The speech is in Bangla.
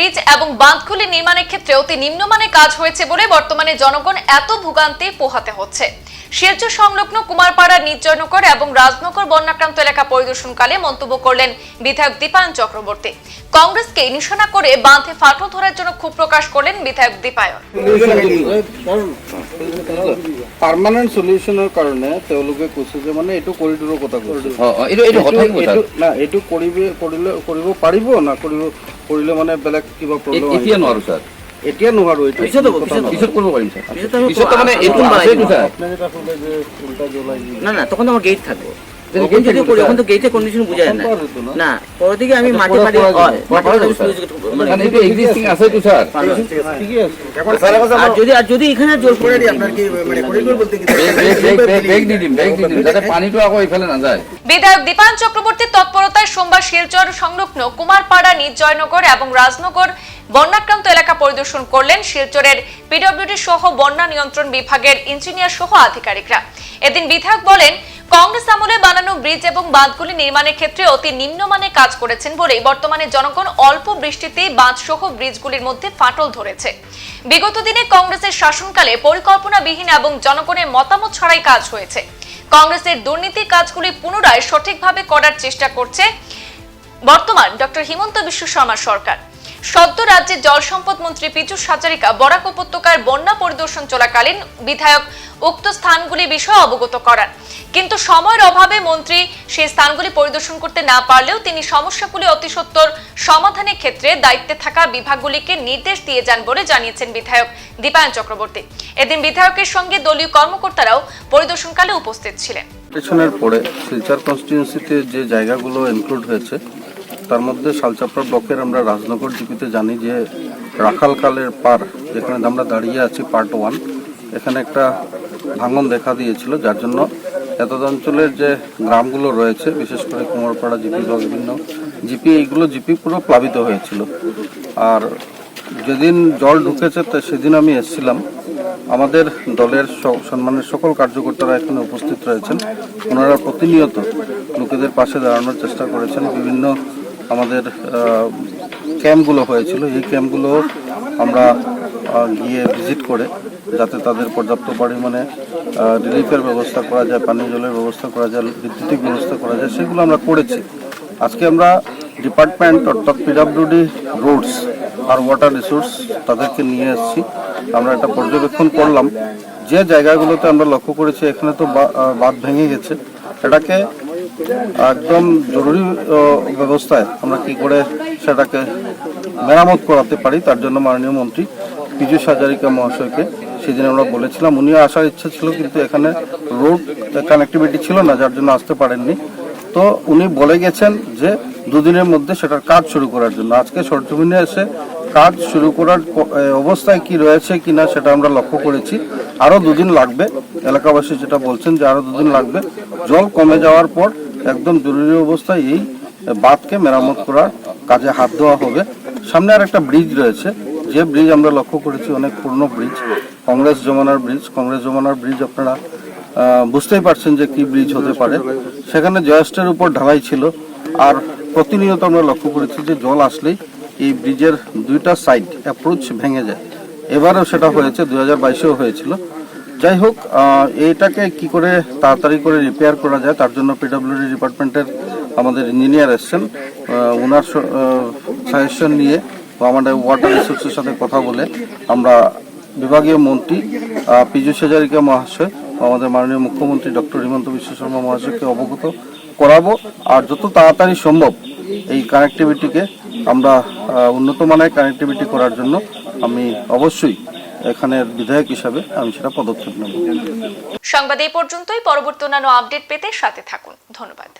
ব্রিজ এবং বাঁধগুলি নির্মাণের ক্ষেত্রে অতি নিম্নমানের কাজ হয়েছে বলে বর্তমানে জনগণ এত ভোগান্তি পোহাতে হচ্ছে। শিলচর সংলগ্ন কুমারপাড়া নির্জয়নগর এবং রাজনগর বন্যাক্রান্ত এলাকা পরিদর্শনকালে মন্তব্য করলেন বিধায়ক দীপায়ন চক্রবর্তী। কংগ্রেসকে নিশানা করে বাঁধে ফাটল ধরার জন্য ক্ষোভ প্রকাশ করলেন বিধায়ক দীপায়ন। পার্মানেন্ট সলিউশনৰ কাৰণে তেওঁলোকে কৈছে যে মানে এইটো কৰিডৰৰ কথা কৈছে। না এইটো কৰিবি কৰিলে কৰিব পাৰিব না কৰিব কৰিলে মানে বেলেগ কিবা প্ৰব্লেম এ- এতিয়া নোৱাৰো ছাৰ। এতিয়া নোৱাৰো এইটো পিছত হ'ব, পিছত কৰিব পাৰিম পিছত আ- এইটো নাই। না না তখন তো আমার গেট থাকব কন্ডিশন বোঝা যায়। না। না। আমি মাটি। হয়, মাটি মানে- এক্সিস্টিং আর যদি আর যদি এখানে পড়ে আপনার কি মানে করিডোর বলতে কি বিধায়ক দীপায়ন চক্রবর্তীর তৎপরতায় সোমবার শিলচর সংলগ্ন কুমারপাড়া নির্জয়নগর এবং রাজনগর বন্যাক্রান্ত এলাকা পরিদর্শন করলেন শিলচরের পিডব্লিউডি সহ বন্যা নিয়ন্ত্রণ বিভাগের ইঞ্জিনিয়ার সহ আধিকারিকরা। এদিন বিধায়ক বলেন কংগ্রেস আমলে বানানো ব্রিজ এবং বাঁধগুলি নির্মাণের ক্ষেত্রে অতি নিম্নমানের কাজ করেছেন বলেই বর্তমানে জনগণ অল্প বৃষ্টিতেই বাঁধ সহ ব্রিজগুলির মধ্যে ফাটল ধরেছে। বিগত দিনে কংগ্রেসের শাসনকালে পরিকল্পনাবিহীন এবং জনগণের মতামত ছাড়াই কাজ হয়েছে। কংগ্রেসের দুর্নীতি কাজগুলি পুনরায় সঠিকভাবে করার চেষ্টা করছে বর্তমান ডক্টর হিমন্ত বিশ্ব শর্মা সরকার। সদ্য রাজ্যের জল সম্পদ মন্ত্রী পীযুষ হাজারিকা বরাক উপত্যকার বন্যা পরিদর্শন চলাকালীন বিধায়ক উক্ত স্থানগুলি বিষয়ে অবগত করান। কিন্তু সময়ের অভাবে মন্ত্রী সেই স্থানগুলি পরিদর্শন করতে না পারলেও তিনি সমস্যাগুলি অতি সত্বর সমাধানের ক্ষেত্রে দায়িত্বে থাকা বিভাগগুলিকে নির্দেশ দিয়ে যান বলে জানিয়েছেন বিধায়ক দীপায়ন চক্রবর্তী। এদিন বিধায়কের সঙ্গে দলীয় কর্মকর্তারাও পরিদর্শনকালে উপস্থিত ছিলেন। ইলেকশনের পরে শিলচর কনস্টিটিউন্সিতে যে জায়গাগুলো ইনক্লুড হয়েছে, তার মধ্যে শালচাপড়া ব্লকের আমরা রাজনগর জিপিতে জানি যে রাখালকালের পার, যেখানে আমরা দাঁড়িয়ে আছি পার্ট ওয়ান এখানে একটা ভাঙন দেখা দিয়েছিল, যার জন্য এতদ অঞ্চলের যে গ্রামগুলো রয়েছে, বিশেষ করে কুমারপাড়া, জিপি, বা বিভিন্ন জিপি, এইগুলো জিপি পুরো প্লাবিত হয়েছিল। আর যেদিন জল ঢুকেছে, তো সেদিন আমি এসেছিলাম। আমাদের দলের সম্মানের সকল কার্যকর্তারা এখানে উপস্থিত রয়েছেন। ওনারা প্রতিনিয়ত লোকেদের পাশে দাঁড়ানোর চেষ্টা করেছেন। বিভিন্ন আমাদের ক্যাম্পগুলো হয়েছিল, এই ক্যাম্পগুলো আমরা গিয়ে ভিজিট করে, যাতে তাদের পর্যাপ্ত পরিমাণে রিলিফের ব্যবস্থা করা যায়, পানীয় জলের ব্যবস্থা করা যায়, বিদ্যুতিক ব্যবস্থা করা যায়, সেগুলো আমরা করেছি। আজকে আমরা ডিপার্টমেন্ট অর্থাৎ পিডাব্লিউডি রোডস আর ওয়াটার রিসোর্স তাদেরকে নিয়ে এসেছি। আমরা একটা পর্যবেক্ষণ করলাম। যে জায়গাগুলোতে আমরা লক্ষ্য করেছি, এখানে তো বাঁধ ভেঙে গেছে। এটাকে একদম জরুরি ব্যবস্থায় আমরা কি করে সেটাকে মেরামত করাতে পারি, তার জন্য মাননীয় মন্ত্রী পীযুষ হাজারিকা মহাশয়কে সেদিন আমরা বলেছিলাম। উনিও আসার ইচ্ছা ছিল, কিন্তু এখানে রোড কানেক্টিভিটি ছিল না, যার জন্য আসতে পারেননি। তো উনি বলে গেছেন যে, দুদিনের মধ্যে সেটার কাজ শুরু করার জন্য। আজকে সরজমিনে এসে কাজ শুরু করার অবস্থায় কি রয়েছে কিনা সেটা আমরা লক্ষ্য করেছি। আরও দুদিন লাগবে, এলাকাবাসী যেটা বলছেন যে আরও দুদিন লাগবে। জল কমে যাওয়ার পর একদম জরুরি অবস্থায় এই বাঁধকে মেরামত করার কাজে হাত দেওয়া হবে। সামনে আর একটা ব্রিজ রয়েছে। যে ব্রিজ আমরা লক্ষ্য করেছি, অনেক পুরনো ব্রিজ। কংগ্রেস জমানার ব্রিজ। কংগ্রেস জমানার ব্রিজ আপনারা বুঝতেই পারছেন যে কি ব্রিজ হতে পারে। সেখানে জয়েস্টের উপর ঢালাই ছিল। আর প্রতিনিয়ত আমরা লক্ষ্য করেছি যে জল আসলেই এই ব্রিজের দুইটা সাইড অ্যাপ্রোচ ভেঙে যায়। এবারেও সেটা হয়েছে দু হাজার বাইশেও হয়েছিল। যাই হোক এটাকে কি করে তাড়াতাড়ি করে রিপেয়ার করা যায়, তার জন্য পিডব্লিউডি ডিপার্টমেন্টের আমাদের ইঞ্জিনিয়ার এসছেন। ওনার সাজেশন নিয়ে আমাদের ওয়াটার রিসোর্সের সাথে কথা বলে আমরা বিভাগীয় মন্ত্রী পীযুষ হাজারিকা মহাশয়, আমাদের মাননীয় মুখ্যমন্ত্রী ডক্টর হিমন্ত বিশ্ব শর্মা মহাশয়কে অবগত করাবো। আর যত তাড়াতাড়ি সম্ভব এই কানেক্টিভিটিকে আমরা উন্নত মানের কানেক্টিভিটি করার জন্য আমি অবশ্যই এখানের বিধায়ক হিসাবে আমি সেটা পদক্ষেপ নেব। সংবাদ এই পর্যন্তই। পরবর্তী অন্যান্য আপডেট পেতে সাথে থাকুন। ধন্যবাদ।